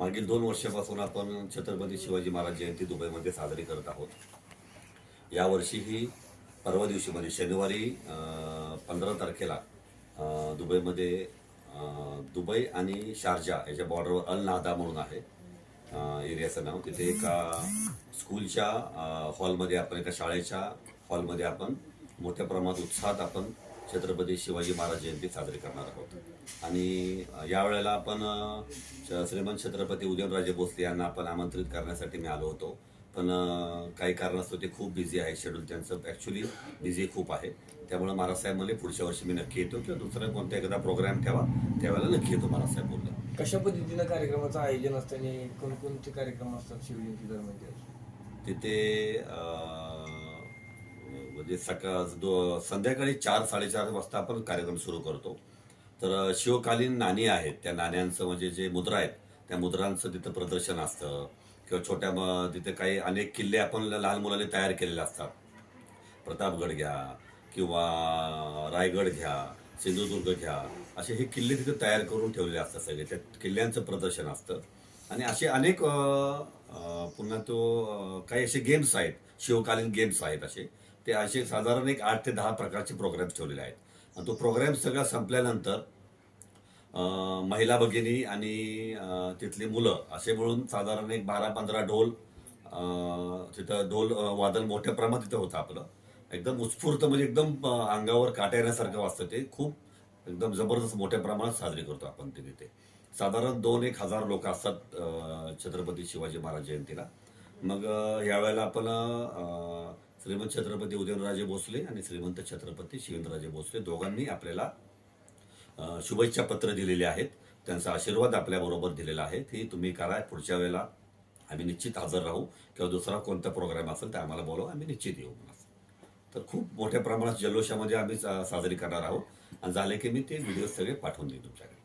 मागील दोन वर्षापासून आपण छत्रपती शिवाजी महाराज जयंती दुबईमध्ये साजरी करत आहोत. यावर्षीही परवा दिवशी म्हणजे शनिवारी पंधरा तारखेला दुबईमध्ये दुबई आणि शारजा याच्या बॉर्डरवर अल नादा म्हणून आहे एरियाचं नाव. तिथे एका स्कूलच्या हॉलमध्ये आपण एका शाळेच्या हॉलमध्ये आपण मोठ्या प्रमाणात उत्साहात आपण छत्रपती शिवाजी महाराज जयंती साजरी करणार आहोत. आणि यावेळेला आपण श्रीमंत छत्रपती उदयनराजे भोसले यांना आपण आमंत्रित करण्यासाठी मी आलो होतो. पण काही कारणास्तव ते खूप बिझी आहे शेड्यूल त्यांचं. ॲक्च्युली बिझी खूप आहे. त्यामुळे महाराज साहेब म्हणले पुढच्या वर्षी मी नक्की येतो किंवा दुसरा कोणता एखादा प्रोग्राम ठेवा. त्यावेळेला नक्की येतो महाराज साहेब बोलले. कशा पद्धतीनं कार्यक्रमाचं आयोजन असतं आणि कोणकोणते कार्यक्रम असतात शिवजयंती दरम्यान? तिथे म्हणजे सकाळ दो- संध्याकाळी चार साडेचार वाजता आपण कार्यक्रम सुरू करतो. तर शिवकालीन नाणी आहेत. त्या नाण्यांचं म्हणजे जे मुद्रा आहेत त्या मुद्रांचं तिथं प्रदर्शन असतं. किंवा छोट्या मग तिथे काही अनेक किल्ले आपण लहान मुलांनी तयार केलेले असतात. प्रतापगड घ्या किंवा रायगड घ्या सिंधुदुर्ग घ्या असे हे किल्ले तिथे तयार करून ठेवलेले असतात सगळे. त्या किल्ल्यांचं प्रदर्शन असतं. आणि असे अनेक पुन्हा तो काही असे गेम्स आहेत. शिवकालीन गेम्स आहेत असे. ते असे साधारण एक आठ ते दहा प्रकारचे प्रोग्राम्स ठेवलेले आहेत. आणि तो प्रोग्राम सगळा संपल्यानंतर महिला भगिनी आणि तिथली मुलं असे मिळून साधारण एक बारा पंधरा ढोल तिथं ढोल वादन मोठ्या प्रमाणात तिथं होतं आपलं. एकदम उत्स्फूर्त म्हणजे एकदम अंगावर काटा येण्यासारखं वाजतं ते. खूप एकदम जबरदस्त मोठ्या प्रमाणात साजरी करतो आपण ते तिथे. साधारण दोन एक हजार लोक असतात छत्रपती शिवाजी महाराज जयंतीला. मग यावेळेला आपण श्रीमंत छत्रपती उदयनराजे भोसले आणि श्रीमंत छत्रपती शिवेंद्रराजे भोसले. दोघांनी आपल्याला शुभेच्छा पत्र दिलेले आहेत. त्यांचा आशीर्वाद आपल्याबरोबर दिलेला आहे. ते तुम्ही करा. पुढच्या वेळेला आम्ही निश्चित हजर राहू. किंवा दुसरा कोणता प्रोग्राम असेल ते आम्हाला बोलवा. आम्ही निश्चित येऊ तर खूप मोठ्या प्रमाणात जल्लोषामध्ये आम्ही सा- साजरी करणार आहोत. आणि झाले की मी ते व्हिडिओ सगळे पाठवून देईन तुमच्याकडे.